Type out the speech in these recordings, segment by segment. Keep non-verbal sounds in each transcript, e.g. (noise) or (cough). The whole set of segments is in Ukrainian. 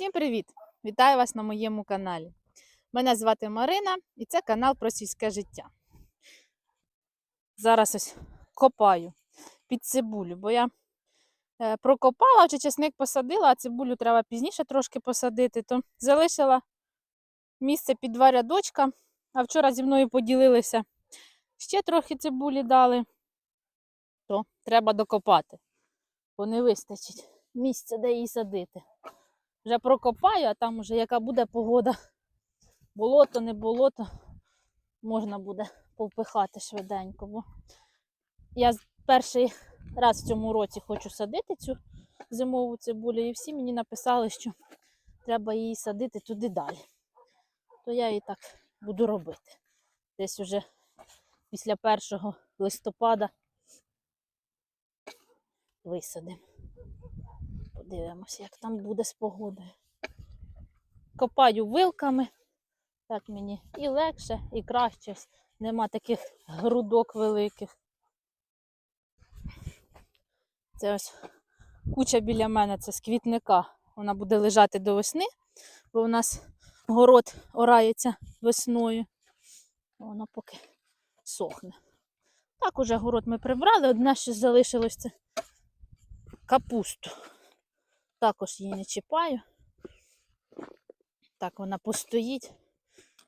Всім привіт! Вітаю вас на моєму каналі. Мене звати Марина і це канал про сільське життя. Зараз ось копаю під цибулю, бо я е, прокопала, вже чесник посадила, а цибулю треба пізніше трошки посадити, то залишила місце під два рядочка, а вчора зі мною поділилися. Ще трохи цибулі дали, то треба докопати, бо не вистачить місця, де її садити. Вже прокопаю, а там уже яка буде погода. Болото, не болото, можна буде повпихати швиденько. Бо я перший раз в цьому році хочу садити цю зимову цибулю, і всі мені написали, що треба її садити туди далі. То я і так буду робити. Десь уже після 1 листопада висадимо. Подивимося, як там буде з погодою. Копаю вилками. Так мені і легше, і краще. Нема таких грудок великих. Це ось куча біля мене, це з квітника. Вона буде лежати до весни, бо у нас город орається весною. Воно поки сохне. Так, уже город ми прибрали. Одне, що залишилось, це капусту. Також її не чіпаю. Так вона постоїть,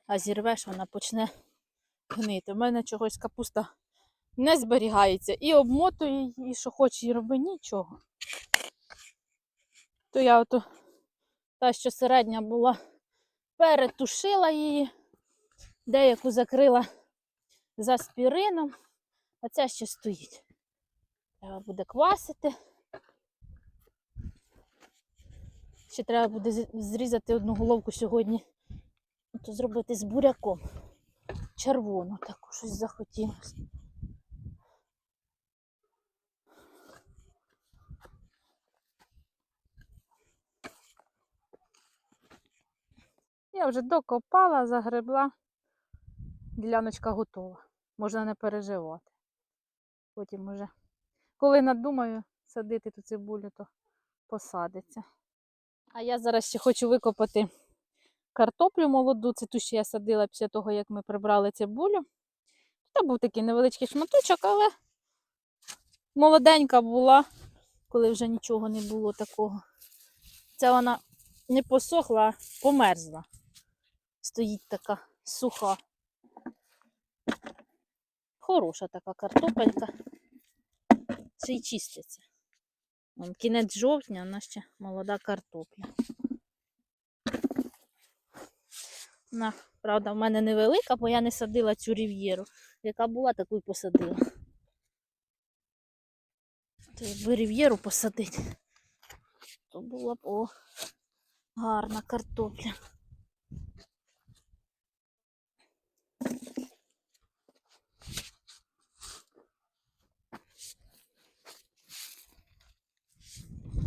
а зірвеш, вона почне гнити. У мене чогось капуста не зберігається. І обмотую її, що хоче, і роби нічого. То я ото та, що середня була, перетушила її, деяку закрила за спірином, а ця ще стоїть. Треба буде квасити. Ще треба буде зрізати одну головку сьогодні. То зробити з буряком. Червону таку щось захотілося. Я вже докопала, загребла. Діляночка готова. Можна не переживати. Потім уже, коли надумаю садити ту цибулю, то посадиться. А я зараз ще хочу викопати картоплю молоду. Це ту, що я садила після того, як ми прибрали цибулю. Це був такий невеличкий шматочок, але молоденька була, коли вже нічого не було такого. Це вона не посохла, а померзла. Стоїть така суха. Хороша така картопелька. Ще й чиститься. Вон кінець жовтня, вона ще молода картопля. Вона, правда, в мене невелика, бо я не садила цю рів'єру. Яка була, таку й посадила. То якби рів'єру посадити, то була б о, гарна картопля.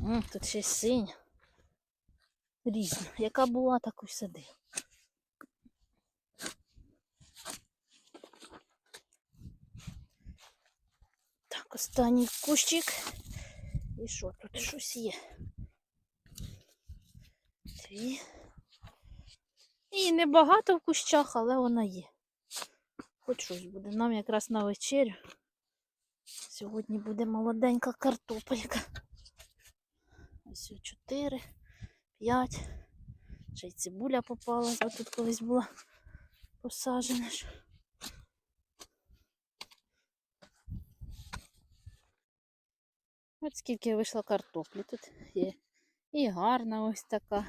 Тут ще синя. Різна. Яка була, таку й садила. Так, останній кущик. І що тут щось є? Дві. І небагато в кущах, але вона є. Хоч щось буде. Нам якраз на вечерю. Сьогодні буде молоденька картопелька. Ось о, чотири, п'ять. Ще й цибуля попала, бо тут колись була посаджена. ж. От скільки вийшло картоплі. Тут є і гарна ось така.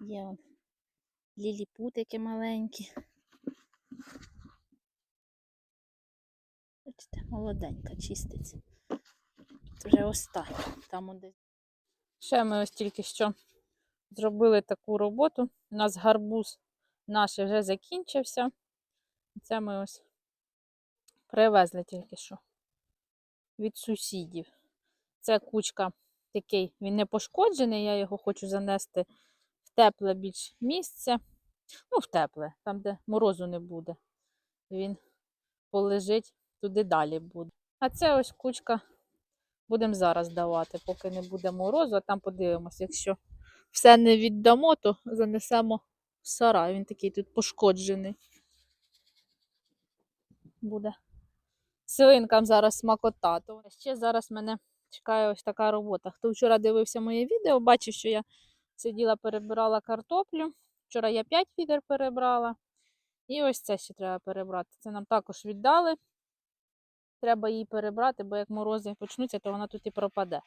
Є он ліліпутики маленькі. Бачите, молоденька, чиститься. Тут вже остання. Там десь. Ще ми ось тільки що зробили таку роботу. У нас гарбуз наш вже закінчився. Це ми ось привезли тільки що від сусідів. Це кучка такий, він не пошкоджений, я його хочу занести в тепле більш місце. Ну, в тепле, там, де морозу не буде. Він полежить, туди далі буде. А це ось кучка будемо зараз давати, поки не буде морозу, а там подивимося, якщо все не віддамо, то занесемо в сарай. Він такий тут пошкоджений. Буде свинкам зараз смакота. То ще зараз мене чекає ось така робота. Хто вчора дивився моє відео, бачив, що я сиділа, перебирала картоплю. Вчора я 5 відер перебрала. І ось це ще треба перебрати. Це нам також віддали. Треба її перебрати, бо як морози почнуться, то вона тут і пропаде,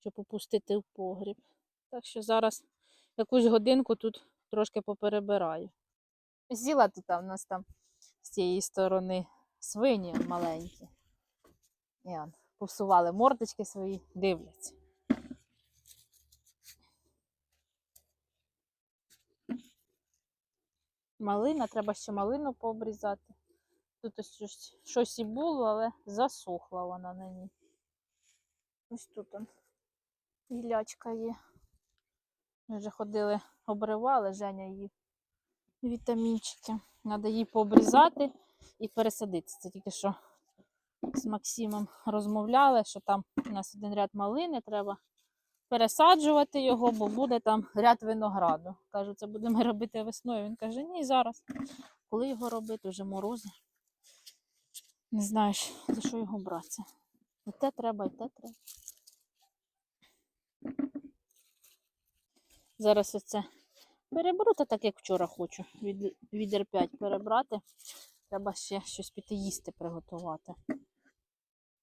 щоб опустити в погріб. Так що зараз якусь годинку тут трошки поперебираю. Зіла тут в нас там з цієї сторони свині маленькі. І он, повсували мордочки свої, дивляться. Малина, треба ще малину пообрізати. Тут ось щось, і було, але засохла вона на ній. Ось тут он гілячка є. Ми вже ходили, обривали, Женя її вітамінчики. Треба її пообрізати і пересадити. Це тільки що з Максимом розмовляли, що там у нас один ряд малини, треба пересаджувати його, бо буде там ряд винограду. Кажу, це будемо (laughs) робити весною. Він каже, ні, зараз. Коли його робити, вже морози. Не знаєш, за що його брати. І те треба, і те треба. Зараз оце переберу, та так як вчора хочу. Від, відер 5 перебрати. Треба ще щось піти їсти приготувати.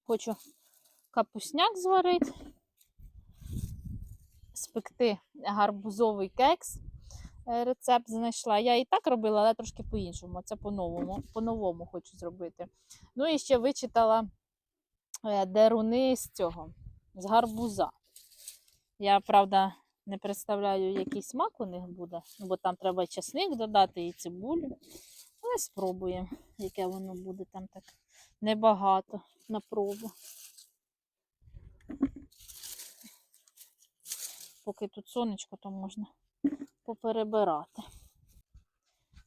Хочу капусняк зварити, спекти гарбузовий кекс. Е, Рецепт знайшла. Я і так робила, але трошки по-іншому. Це по-новому, по-новому хочу зробити. Ну і ще вичитала е, деруни з цього, з гарбуза. Я, правда, не представляю, який смак у них буде, бо там треба і часник додати, і цибулю. Але спробуємо, яке воно буде там так небагато на пробу. Поки тут сонечко, то можна поперебирати.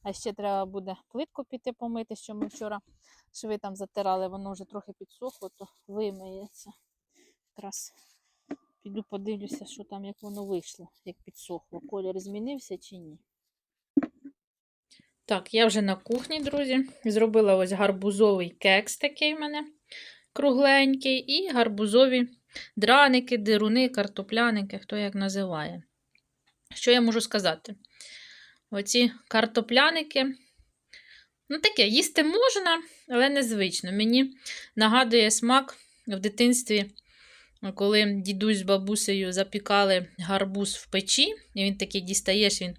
А ще треба буде плитку піти помити, що ми вчора шви там затирали, воно вже трохи підсохло, то вимиється. Якраз піду подивлюся, що там, як воно вийшло, як підсохло. Колір змінився чи ні. Так, я вже на кухні, друзі. Зробила ось гарбузовий кекс такий в мене кругленький, і гарбузові драники, дируни, картопляники, хто як називає. Що я можу сказати? Оці картопляники. Ну, таке, їсти можна, але незвично. Мені нагадує смак в дитинстві, коли дідусь з бабусею запікали гарбуз в печі, і він такий дістаєш, він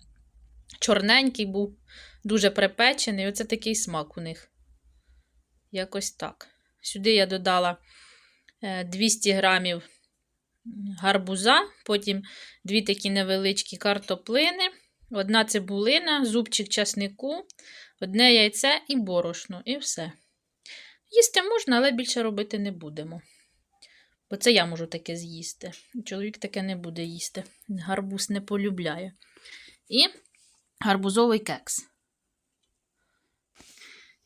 чорненький був, дуже припечений. Оце такий смак у них. Якось так. Сюди я додала е, 200 грамів гарбуза, потім дві такі невеличкі картоплини, одна цибулина, зубчик часнику, одне яйце і борошно, і все. Їсти можна, але більше робити не будемо. Бо це я можу таке з'їсти. Чоловік таке не буде їсти. Гарбуз не полюбляє. І гарбузовий кекс.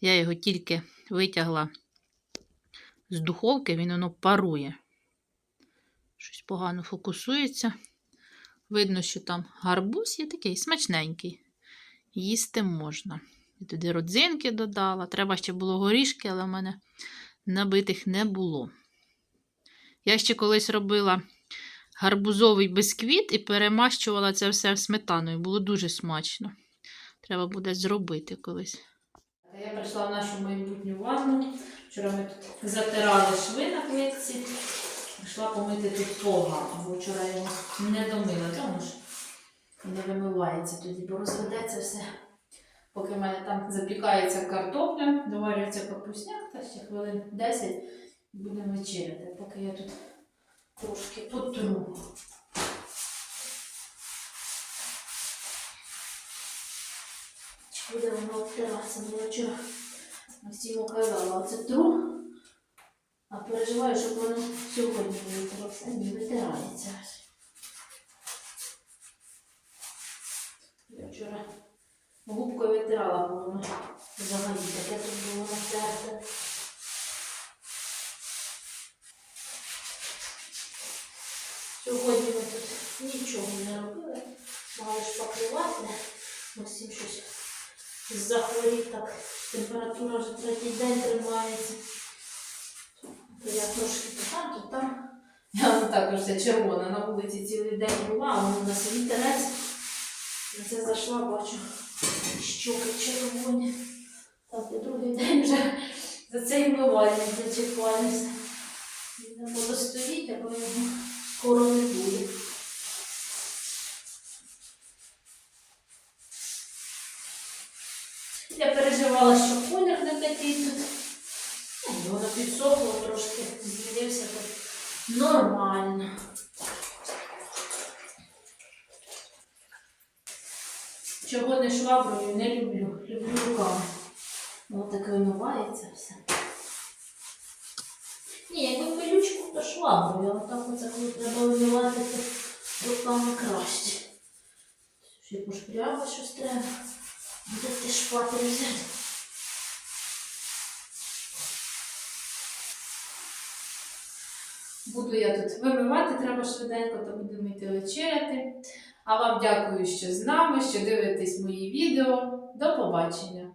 Я його тільки витягла з духовки, він воно парує. Щось погано фокусується. Видно, що там гарбуз є такий смачненький. Їсти можна. І туди родзинки додала. Треба ще було горішки, але в мене набитих не було. Я ще колись робила гарбузовий бисквіт і перемащувала це все сметаною. Було дуже смачно. Треба буде зробити колись. Я прийшла в нашу майбутню ванну. Вчора ми тут затирали шви на плитці. Прийшла помити тут погано, бо вчора його не домила, тому ж не вимивається тоді, бо розведеться все. Поки в мене там запікається картопля, доварюється капусняк, та ще хвилин 10 будемо вечеряти, поки я тут трошки потру. Чи буде воно обтиратися, бо я вчора Максиму казала, оце тру. А переживаю, щоб воно сьогодні витерався. не витирається. Я вчора губкою витирала, бо воно взагалі таке тут було натерте. Сьогодні ми тут нічого не робили, мали шпаклювати, ми всім щось захворів так. Температура вже третій день тримається. То я трошки там, то там. (laughs) Я також вся червона на вулиці цілий день була, а воно на свій терець. На це зайшла, бачу, щоки червоні. Так, і другий день вже (laughs) за цей вмивальник зачіпаюся. Не буду стоїть, або його скоро не буде. Я переживала, що колір не такий тут. Ну, Воно підсохло трошки, змінився тут нормально. Чого не шваброю, не люблю. Люблю руками. Воно таке вимивається все. Ні, якби пилючку, то шваброю, а так оце коли треба вимивати, то руками краще. Ще пошпряла щось треба. Де ти шпатель взяти? Буду я тут вимивати, треба швиденько, то будемо йти вечеряти. А вам дякую, що з нами, що дивитесь мої відео. До побачення!